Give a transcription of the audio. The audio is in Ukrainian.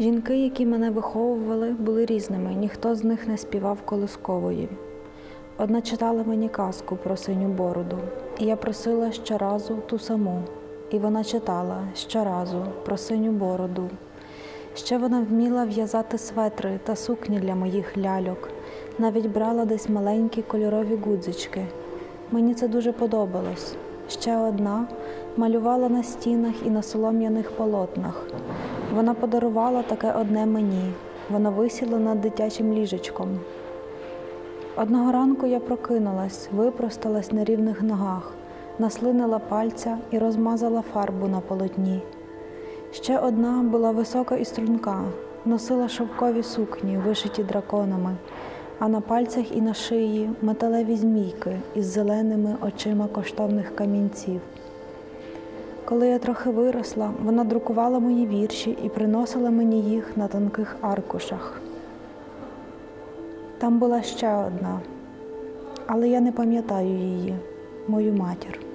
Жінки, які мене виховували, були різними, ніхто з них не співав колискової. Одна читала мені казку про синю бороду, і я просила щоразу ту саму. І вона читала щоразу про синю бороду. Ще вона вміла в'язати светри та сукні для моїх ляльок, навіть брала десь маленькі кольорові гудзички. Мені це дуже подобалось. Ще одна малювала на стінах і на солом'яних полотнах. Вона подарувала таке одне мені. Воно висіло над дитячим ліжечком. Одного ранку я прокинулась, випросталась на рівних ногах, наслинила пальця і розмазала фарбу на полотні. Ще одна була висока і струнка, носила шовкові сукні, вишиті драконами, а на пальцях і на шиї металеві змійки із зеленими очима коштовних камінців. Коли я трохи виросла, вона друкувала мої вірші і приносила мені їх на тонких аркушах. Там була ще одна, але я не пам'ятаю її, мою матір.